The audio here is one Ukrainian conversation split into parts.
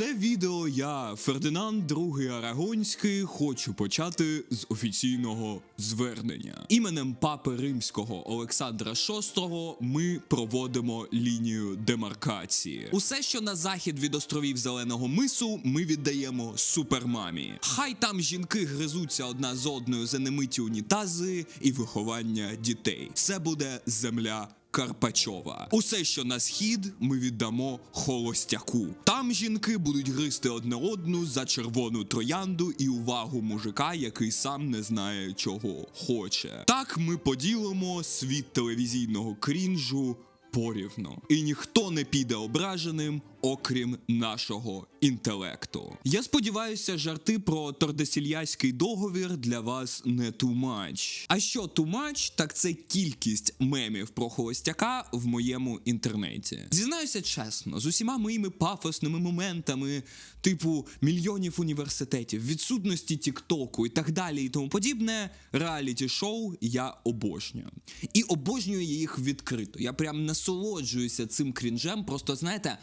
Це відео я, Фердинанд II Арагонський, хочу почати з офіційного звернення. Іменем папи римського Олександра VI ми проводимо лінію демаркації. Усе, що на захід від островів Зеленого мису, ми віддаємо супермамі. Хай там жінки гризуться одна з одною за немиті унітази і виховання дітей. Це буде земля. Карпачова. Усе, що на схід, ми віддамо холостяку. Там жінки будуть гризти одне одну за червону троянду і увагу мужика, який сам не знає, чого хоче. Так ми поділимо світ телевізійного крінжу порівну. І ніхто не піде ображеним, окрім нашого інтелекту. Я сподіваюся, жарти про тордесільяський договір для вас не much. А що much, так це кількість мемів про холостяка в моєму інтернеті. Зізнаюся чесно, з усіма моїми пафосними моментами, типу мільйонів університетів, відсутності Тіктоку і так далі, і тому подібне, реаліті шоу я обожнюю. І обожнюю їх відкрито. Я прям насолоджуюся цим крінжем, просто знаєте,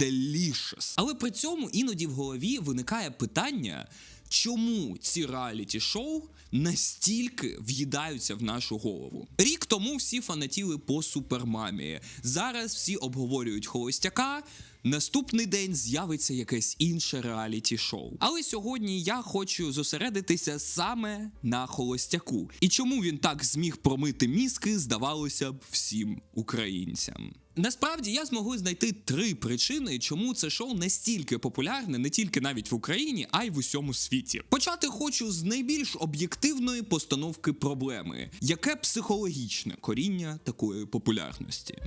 delicious. Але при цьому іноді в голові виникає питання. Чому ці реаліті шоу настільки в'їдаються в нашу голову? Рік тому всі фанатіли по супермамі. Зараз всі обговорюють холостяка. Наступний день з'явиться якесь інше реаліті шоу. Але сьогодні я хочу зосередитися саме на холостяку. І чому він так зміг промити мізки, здавалося б, всім українцям. Насправді я змогли знайти три причини, чому це шоу настільки популярне, не тільки навіть в Україні, а й в усьому світі. Почати хочу з найбільш об'єктивної постановки проблеми, яке психологічне коріння такої популярності.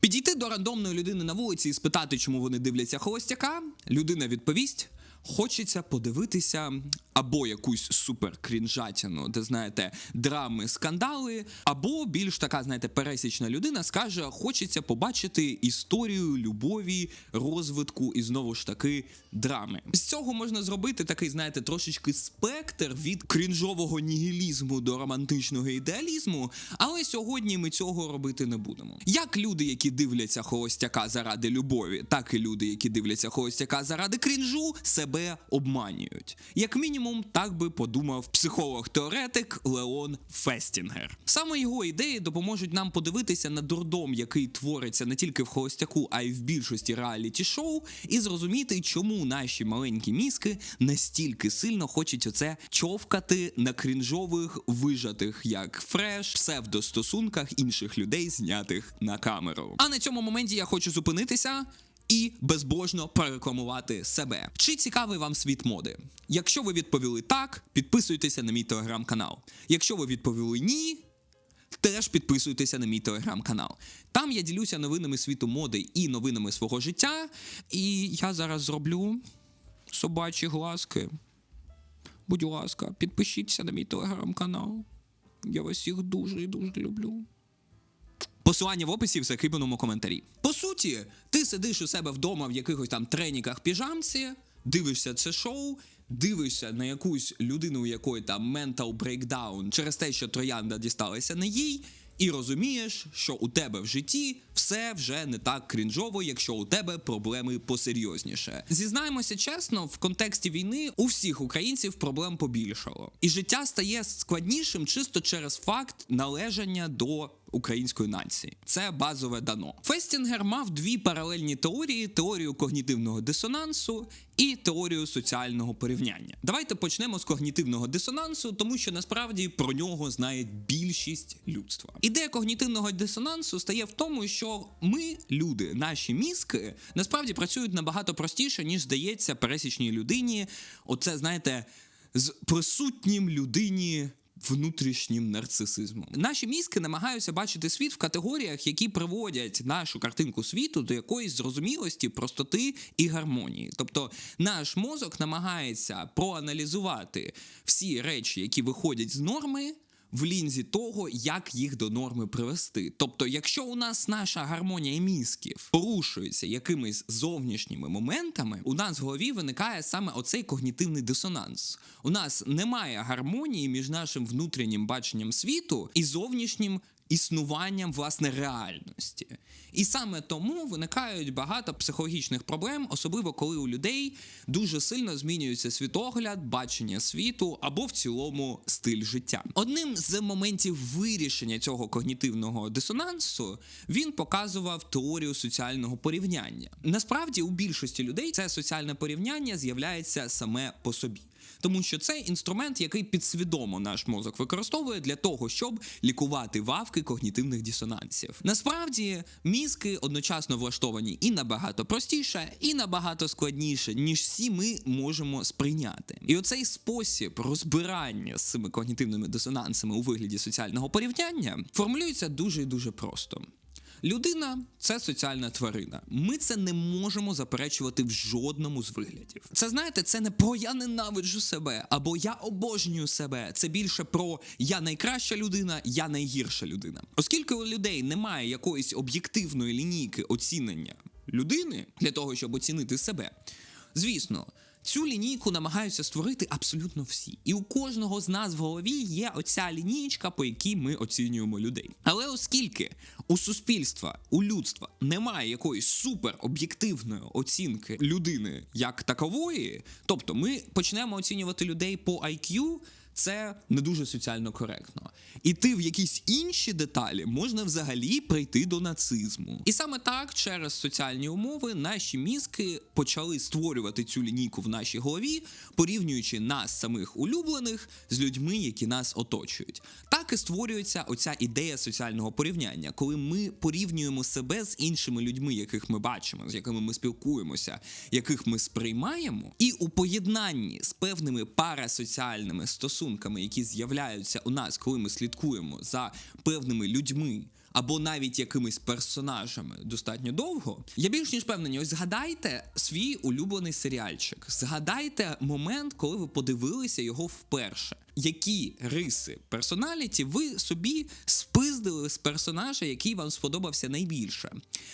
Підійти до рандомної людини на вулиці і спитати, чому вони дивляться холостяка, людина відповість. Хочеться подивитися або якусь суперкрінжатіну, де знаєте, драми, скандали, або більш така, знаєте, пересічна людина скаже: хочеться побачити історію любові, розвитку і знову ж таки драми. З цього можна зробити такий, знаєте, трошечки спектр від крінжового нігілізму до романтичного ідеалізму. Але сьогодні ми цього робити не будемо. Як люди, які дивляться холостяка заради любові, так і люди, які дивляться холостяка заради крінжу, себе обманюють. Як мінімум, так би подумав психолог-теоретик Леон Фестінгер. Саме його ідеї допоможуть нам подивитися на дурдом, який твориться не тільки в холостяку, а й в більшості реаліті шоу, і зрозуміти, чому наші маленькі мізки настільки сильно хочуть оце човкати на крінжових вижатих як фреш, псевдостосунках інших людей, знятих на камеру. А на цьому моменті я хочу зупинитися і безбожно перерекламувати себе. Чи цікавий вам світ моди? Якщо ви відповіли так, підписуйтеся на мій телеграм-канал. Якщо ви відповіли ні. Теж підписуйтеся на мій телеграм-канал. Там я ділюся новинами світу моди і новинами свого життя. І я зараз зроблю собачі глазки. Будь ласка, підпишіться на мій телеграм-канал. Я вас всіх дуже і дуже люблю. Посилання в описі в закріпленому коментарі. По суті, ти сидиш у себе вдома в якихось там треніках піжамці, дивишся це шоу, дивишся на якусь людину, у якої там ментал брейкдаун через те, що троянда дісталася не їй. І розумієш, що у тебе в житті все вже не так крінжово, якщо у тебе проблеми посерйозніше. Зізнаємося чесно, в контексті війни у всіх українців проблем побільшало, і життя стає складнішим чисто через факт належання до української нації. Це базове дано. Фестінгер мав дві паралельні теорії: теорію когнітивного дисонансу і теорію соціального порівняння. Давайте почнемо з когнітивного дисонансу, тому що насправді про нього знає більшість людства. Ідея когнітивного дисонансу стає в тому, що ми, люди, наші мізки, насправді працюють набагато простіше, ніж здається пересічній людині. Оце знаєте, з присутнім людині внутрішнім нарцисизмом. Наші мізки намагаються бачити світ в категоріях, які приводять нашу картинку світу до якоїсь зрозумілості, простоти і гармонії. Тобто наш мозок намагається проаналізувати всі речі, які виходять з норми. В лінзі того, як їх до норми привести. Тобто, якщо у нас наша гармонія мізків порушується якимись зовнішніми моментами, у нас в голові виникає саме оцей когнітивний дисонанс. У нас немає гармонії між нашим внутрішнім баченням світу і зовнішнім існуванням власне реальності. І саме тому виникають багато психологічних проблем, особливо коли у людей дуже сильно змінюється світогляд, бачення світу або в цілому стиль життя. Одним з моментів вирішення цього когнітивного дисонансу він показував теорію соціального порівняння. Насправді, у більшості людей це соціальне порівняння з'являється саме по собі. Тому що це інструмент, який підсвідомо наш мозок використовує для того, щоб лікувати вавки когнітивних дисонансів. Насправді, мізки одночасно влаштовані і набагато простіше, і набагато складніше, ніж всі ми можемо сприйняти. І оцей спосіб розбирання з цими когнітивними дисонансами у вигляді соціального порівняння формулюється дуже і дуже просто. Людина це соціальна тварина. Ми це не можемо заперечувати в жодному з виглядів. Це знаєте, це не про я ненавиджу себе або я обожнюю себе. Це більше про я найкраща людина, я найгірша людина. Оскільки у людей немає якоїсь об'єктивної лінійки оцінення людини для того, щоб оцінити себе. Звісно. Цю лінійку намагаються створити абсолютно всі. І у кожного з нас в голові є оця лінійка, по якій ми оцінюємо людей. Але оскільки у суспільства, у людства немає якоїсь супероб'єктивної оцінки людини як такової, тобто ми почнемо оцінювати людей по IQ, це не дуже соціально коректно. Іти в якісь інші деталі можна взагалі прийти до нацизму. І саме так, через соціальні умови, наші мізки почали створювати цю лінійку в нашій голові, порівнюючи нас самих улюблених з людьми, які нас оточують. Так і створюється оця ідея соціального порівняння, коли ми порівнюємо себе з іншими людьми, яких ми бачимо, з якими ми спілкуємося, яких ми сприймаємо, і у поєднанні з певними парасоціальними стосунками стосунками, які з'являються у нас, коли ми слідкуємо за певними людьми. Або навіть якимись персонажами достатньо довго. Я більш ніж певнений, ось згадайте свій улюблений серіальчик. Згадайте момент, коли ви подивилися його вперше. Які риси персоналіті ви собі спиздили з персонажа, який вам сподобався найбільше?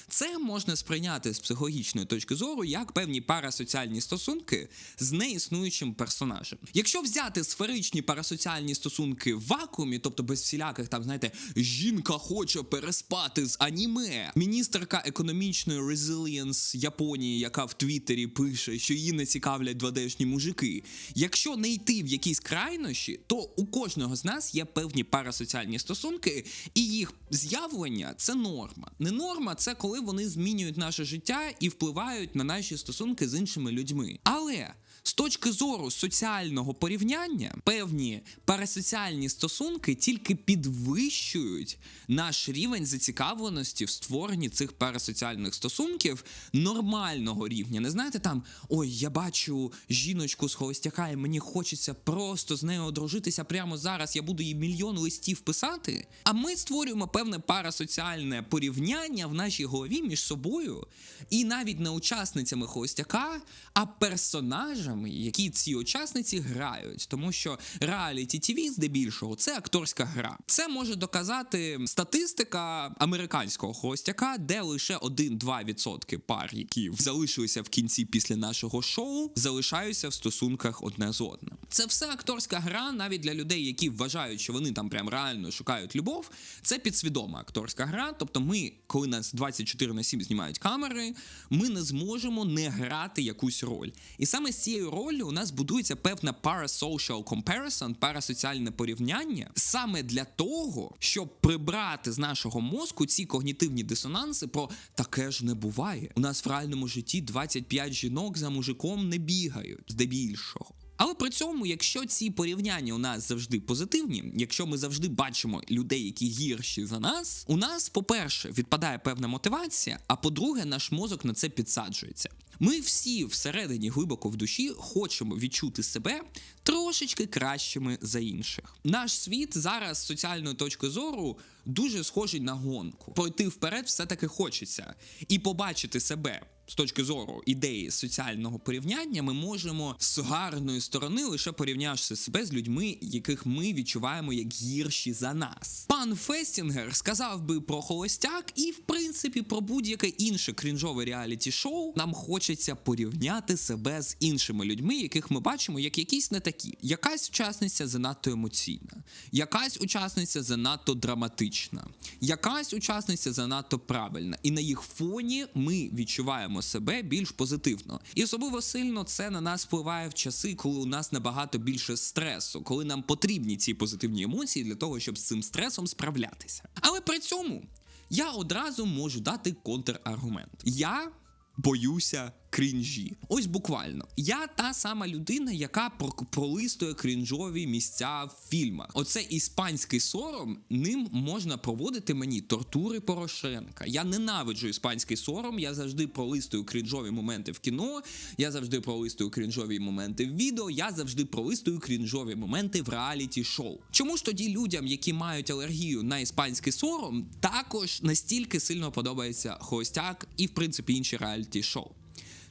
Це можна сприйняти з психологічної точки зору як певні парасоціальні стосунки з неіснуючим персонажем. Якщо взяти сферичні парасоціальні стосунки в вакуумі, тобто без всіляких там, знаєте, жінка хоче переспати з аніме, міністерка економічної резилієнс Японії, яка в Твіттері пише, що її не цікавлять 2D-шні мужики. Якщо не йти в якісь крайнощі, то у кожного з нас є певні парасоціальні стосунки, і їх з'явлення це норма. Не норма це коли вони змінюють наше життя і впливають на наші стосунки з іншими людьми. Але з точки зору соціального порівняння, певні парасоціальні стосунки тільки підвищують наш рівень зацікавленості в створенні цих парасоціальних стосунків нормального рівня. Не знаєте, там ой, я бачу жіночку з холостяка, і мені хочеться просто з нею одружитися прямо зараз. Я буду їй мільйон листів писати. А ми створюємо певне парасоціальне порівняння в нашій голові між собою, і навіть не учасницями холостяка, а персонажами, які ці учасниці грають, тому що реаліті TV здебільшого це акторська гра. Це може доказати статистика американського холостяка, де лише 1-2% пар, які залишилися в кінці після нашого шоу, залишаються в стосунках одне з одним. Це все акторська гра, навіть для людей, які вважають, що вони там прям реально шукають любов. Це підсвідома акторська гра. Тобто, ми, коли нас 24 на 7 знімають камери, ми не зможемо не грати якусь роль. І саме з цією ролью у нас будується певна parasocial comparison, парасоціальне порівняння, саме для того, щоб прибрати з нашого мозку ці когнітивні дисонанси про таке ж не буває. У нас в реальному житті 25 жінок за мужиком не бігають здебільшого. Але при цьому, якщо ці порівняння у нас завжди позитивні, якщо ми завжди бачимо людей, які гірші за нас, у нас, по-перше, відпадає певна мотивація, а по-друге, наш мозок на це підсаджується. Ми всі всередині глибоко в душі хочемо відчути себе трошечки кращими за інших. Наш світ зараз з соціальної точки зору дуже схожий на гонку. Пройти вперед все таки хочеться і побачити себе З точки зору ідеї соціального порівняння, ми можемо з гарної сторони лише порівнявши себе з людьми, яких ми відчуваємо як гірші за нас. Пан Фестінгер сказав би про холостяк, і в принципі про будь-яке інше крінжове реаліті-шоу. Нам хочеться порівняти себе з іншими людьми, яких ми бачимо, як якісь не такі. Якась учасниця занадто емоційна, якась учасниця занадто драматична, якась учасниця занадто правильна, і на їх фоні ми відчуваємо себе більш позитивно. І особливо сильно це на нас впливає в часи, коли у нас набагато більше стресу, коли нам потрібні ці позитивні емоції для того, щоб з цим стресом справлятися. Але при цьому я одразу можу дати контраргумент. Я боюся крінжі. Ось буквально. Я та сама людина, яка про- пролистує крінжові місця в фільмах. Оце іспанський сором, ним можна проводити мені тортури Порошенка. Я ненавиджу іспанський сором. Я завжди пролистую крінжові моменти в кіно. Я завжди пролистую крінжові моменти в відео. Я завжди пролистую крінжові моменти в реаліті шоу. Чому ж тоді людям, які мають алергію на іспанський сором, також настільки сильно подобається холостяк і в принципі інші реаліті шоу?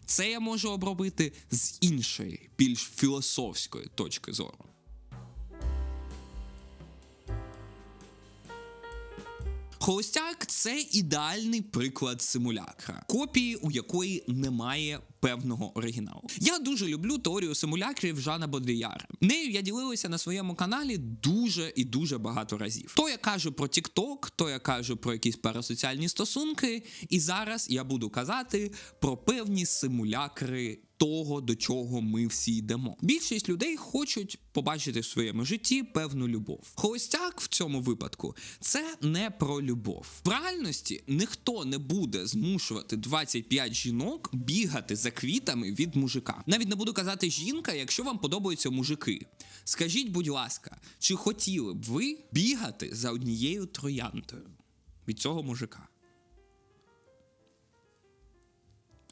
Це я можу обробити з іншої, більш філософської точки зору. Холостяк це ідеальний приклад симулякра, копії, у якої немає певного оригіналу. Я дуже люблю теорію симулякрів Жана Бодріяра. Нею я ділився на своєму каналі дуже і дуже багато разів. То я кажу про TikTok, то я кажу про якісь парасоціальні стосунки, і зараз я буду казати про певні симулякри того, до чого ми всі йдемо. Більшість людей хочуть побачити в своєму житті певну любов. Холостяк в цьому випадку це не про любов. В реальності ніхто не буде змушувати 25 жінок бігати за квітами від мужика. Навіть не буду казати жінка, якщо вам подобаються мужики. Скажіть, будь ласка, чи хотіли б ви бігати за однією трояндою від цього мужика?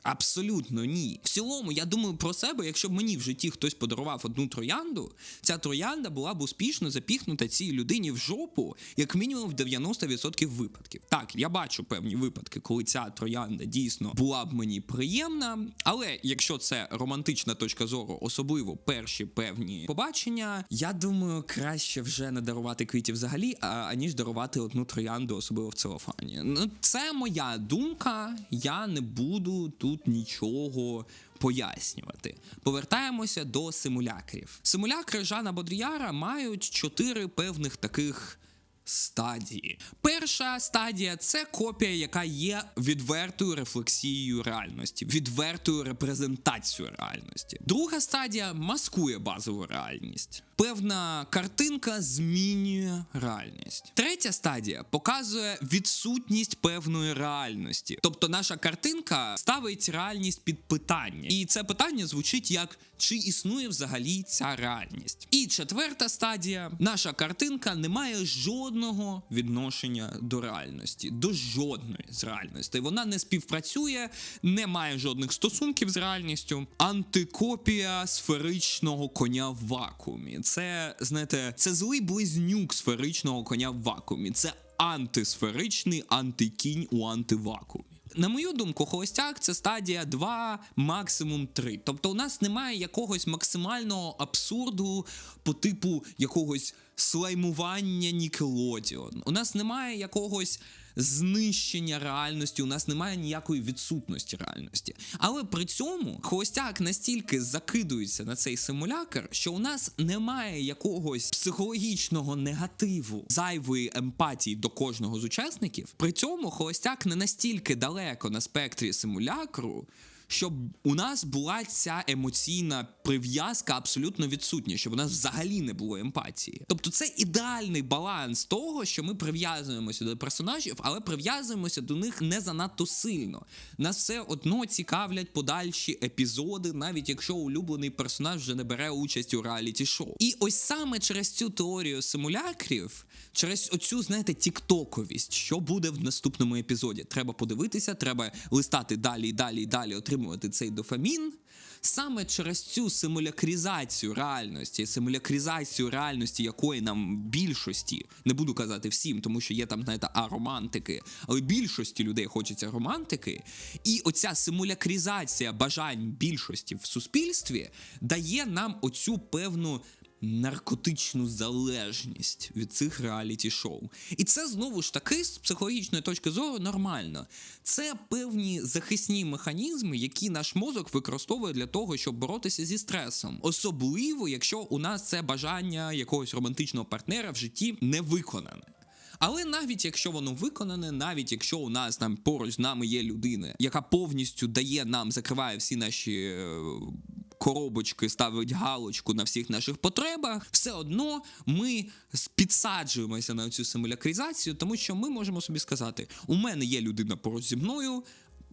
Абсолютно ні. В цілому, я думаю про себе, якщо б мені в житті хтось подарував одну троянду, ця троянда була б успішно запіхнута цій людині в жопу, як мінімум в 90% випадків. Так, я бачу певні випадки, коли ця троянда дійсно була б мені приємна. Але якщо це романтична точка зору, особливо перші певні побачення, я думаю, краще вже не дарувати квітів взагалі, а, аніж дарувати одну троянду, особливо в целофані. Ну, це моя думка. Я не буду тут нічого пояснювати. Повертаємося до симулякрів. Симулякри Жана Бодріяра мають чотири певних таких. Стадії. Перша стадія це копія, яка є відвертою рефлексією реальності, відвертою репрезентацією реальності. Друга стадія маскує базову реальність. Певна картинка змінює реальність. Третя стадія показує відсутність певної реальності. Тобто наша картинка ставить реальність під питання. І це питання звучить як чи існує взагалі ця реальність. І четверта стадія: наша картинка не має жодного відношення до реальності, до жодної з реальностей. Вона не співпрацює, не має жодних стосунків з реальністю. Антикопія сферичного коня в вакуумі. Це знаєте, це злий близнюк сферичного коня в вакуумі. Це антисферичний антикінь у антивакуумі. На мою думку, холостяк це стадія 2, максимум 3. Тобто у нас немає якогось максимального абсурду по типу якогось слаймування Нікелодіон. У нас немає якогось знищення реальності, у нас немає ніякої відсутності реальності. Але при цьому холостяк настільки закидується на цей симулякр, що у нас немає якогось психологічного негативу, зайвої емпатії до кожного з учасників. При цьому холостяк не настільки далеко на спектрі симулякру. Щоб у нас була ця емоційна прив'язка абсолютно відсутня, щоб у нас взагалі не було емпатії. Тобто це ідеальний баланс того, що ми прив'язуємося до персонажів, але прив'язуємося до них не занадто сильно. Нас все одно цікавлять подальші епізоди, навіть якщо улюблений персонаж вже не бере участь у реаліті шоу. І ось саме через цю теорію симулякрів, через оцю, знаєте, тіктоковість, що буде в наступному епізоді. Треба подивитися, треба листати далі і далі і далі, отримувати цей дофамін. Саме через цю симулякризацію реальності, симулякризацію реальності, якої нам більшості, не буду казати всім, тому що є там, знаєте, романтики, але більшості людей хочеться романтики. І оця симулякризація бажань більшості в суспільстві дає нам оцю певну. Наркотичну залежність від цих реаліті-шоу. І це знову ж таки з психологічної точки зору нормально. Це певні захисні механізми, які наш мозок використовує для того, щоб боротися зі стресом. Особливо, якщо у нас це бажання якогось романтичного партнера в житті не виконане. Але навіть якщо воно виконане, навіть якщо у нас там поруч з нами є людина, яка повністю дає нам, закриває всі наші е, коробочки, ставить галочку на всіх наших потребах, все одно ми підсаджуємося на цю симулякризацію, тому що ми можемо собі сказати: у мене є людина поруч зі мною.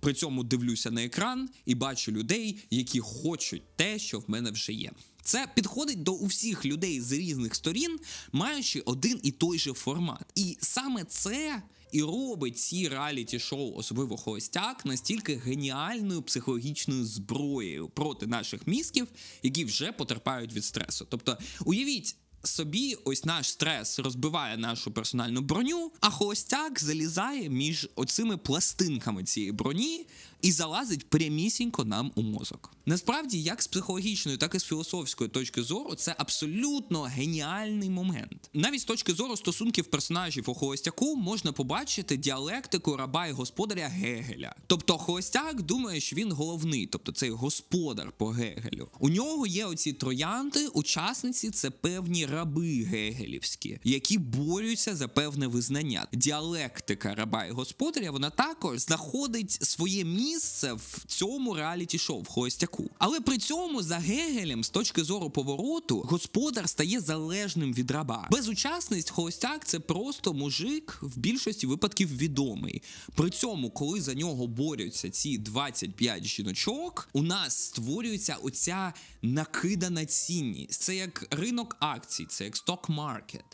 При цьому дивлюся на екран і бачу людей, які хочуть те, що в мене вже є. Це підходить до усіх людей з різних сторін, маючи один і той же формат. І саме це і робить ці реаліті-шоу, особливо холостяк, настільки геніальною психологічною зброєю проти наших мізків, які вже потерпають від стресу. Тобто, уявіть. Собі ось наш стрес розбиває нашу персональну броню, а холостяк залізає між оцими пластинками цієї броні і залазить прямісінько нам у мозок. Насправді, як з психологічної, так і з філософської точки зору, це абсолютно геніальний момент. Навіть з точки зору стосунків персонажів у холостяку можна побачити діалектику раба і господаря Гегеля. Тобто, холостяк думає, що він головний, тобто цей господар по Гегелю. У нього є оці троянди, учасниці це певні раби гегелівські, які борються за певне визнання. Діалектика раба і господаря вона також знаходить своє місце в цьому реаліті-шоу в холостяку. Але при цьому за Гегелем, з точки зору повороту, господар стає залежним від раба. Безучасність холостяк це просто мужик в більшості випадків відомий. При цьому, коли за нього борються ці 25 жіночок, у нас створюється оця накидана цінність. Це як ринок акцій, це як сток-маркет.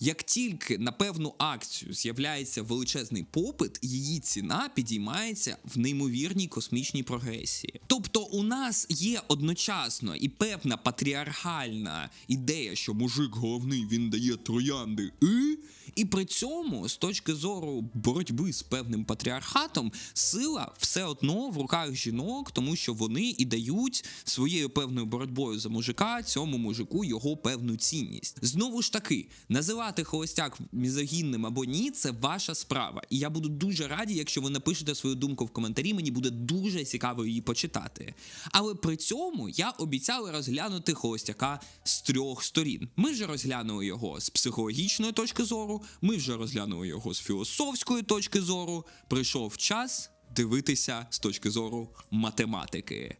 Як тільки на певну акцію з'являється величезний попит, її ціна підіймається в неймовірній космічній прогресії. Тобто, у нас є одночасно і певна патріархальна ідея, що мужик головний він дає троянди, і, і при цьому, з точки зору боротьби з певним патріархатом, сила все одно в руках жінок, тому що вони і дають своєю певною боротьбою за мужика цьому мужику його певну цінність. Знову ж таки, називати холостяк мізогінним або ні, це ваша справа. І я буду дуже раді, якщо ви напишете свою думку в коментарі. Мені буде дуже цікаво її почитати. Але при цьому я обіцяв розглянути холостяка з трьох сторін. Ми вже розглянули його з психологічної точки зору, ми вже розглянули його з філософської точки зору. Прийшов час дивитися з точки зору математики.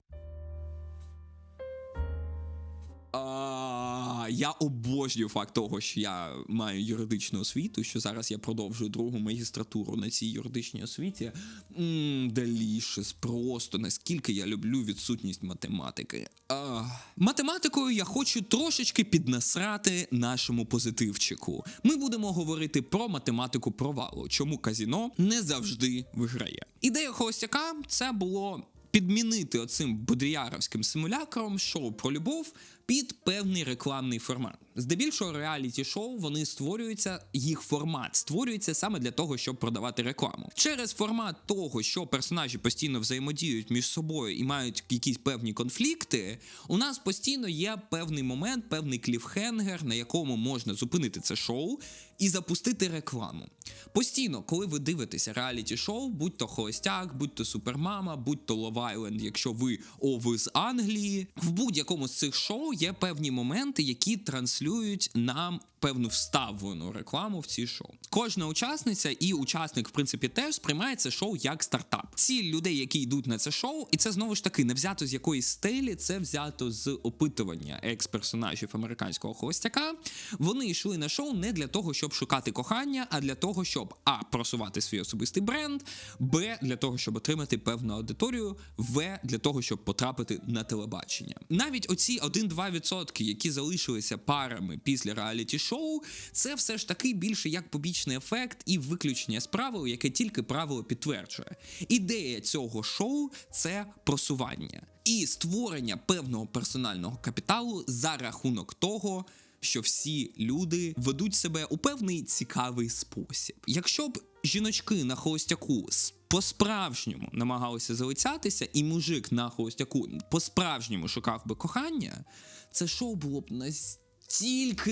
А, я обожнюю факт того, що я маю юридичну освіту, що зараз я продовжую другу магістратуру на цій юридичній освіті. Мм, делішес, просто наскільки я люблю відсутність математики. А, математикою я хочу трошечки піднасрати нашому позитивчику. Ми будемо говорити про математику провалу, чому казіно не завжди виграє. Ідея холостяка це було підмінити оцим бодріяровським симулякром шоу про любов під певний рекламний формат. Здебільшого реаліті шоу вони створюються, їх формат створюється саме для того, щоб продавати рекламу. Через формат того, що персонажі постійно взаємодіють між собою і мають якісь певні конфлікти, у нас постійно є певний момент, певний кліфхенгер, на якому можна зупинити це шоу і запустити рекламу. Постійно, коли ви дивитеся реаліті шоу, будь то холостяк, будь то супермама, будь то Love Island, якщо ви о, ви з Англії, в будь-якому з цих шоу є певні моменти, які транслюють нам певну вставлену рекламу в ці шоу. Кожна учасниця і учасник, в принципі, теж сприймає це шоу як стартап. Ці людей, які йдуть на це шоу, і це знову ж таки не взято з якоїсь стелі, це взято з опитування екс-персонажів американського холостяка. Вони йшли на шоу не для того, щоб шукати кохання, а для того, щоб а просувати свій особистий бренд, б для того, щоб отримати певну аудиторію, в для того, щоб потрапити на телебачення. Навіть оці 1-2%, які залишилися парами після реаліті шоу, це все ж таки більше як побічний ефект і виключення з правил, яке тільки правило підтверджує. Ідея цього шоу це просування. і створення певного персонального капіталу за рахунок того. Що всі люди ведуть себе у певний цікавий спосіб. Якщо б жіночки на холостяку по-справжньому намагалися залицятися, і мужик на холостяку по-справжньому шукав би кохання, це шоу було б настільки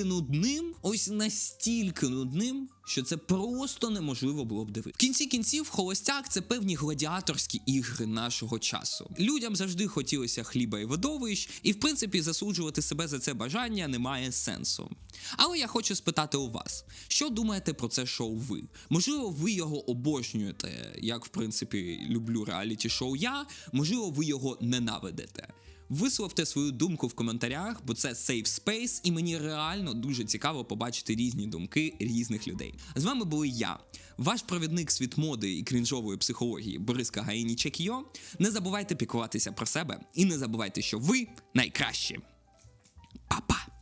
нудним, ось настільки нудним, що це просто неможливо було б дивитися. В кінці кінців, холостяк це певні гладіаторські ігри нашого часу. Людям завжди хотілося хліба і видовищ, і в принципі засуджувати себе за це бажання немає сенсу. Але я хочу спитати у вас, що думаєте про це шоу ви? Можливо, ви його обожнюєте, як в принципі люблю реаліті шоу я, можливо, ви його ненавидите. Висловте свою думку в коментарях, бо це safe space, і мені реально дуже цікаво побачити різні думки різних людей. З вами були я, ваш провідник світ моди і крінжової психології Бориска Гаїні Чекіо. Не забувайте піклуватися про себе і не забувайте, що ви найкращі. Па-па!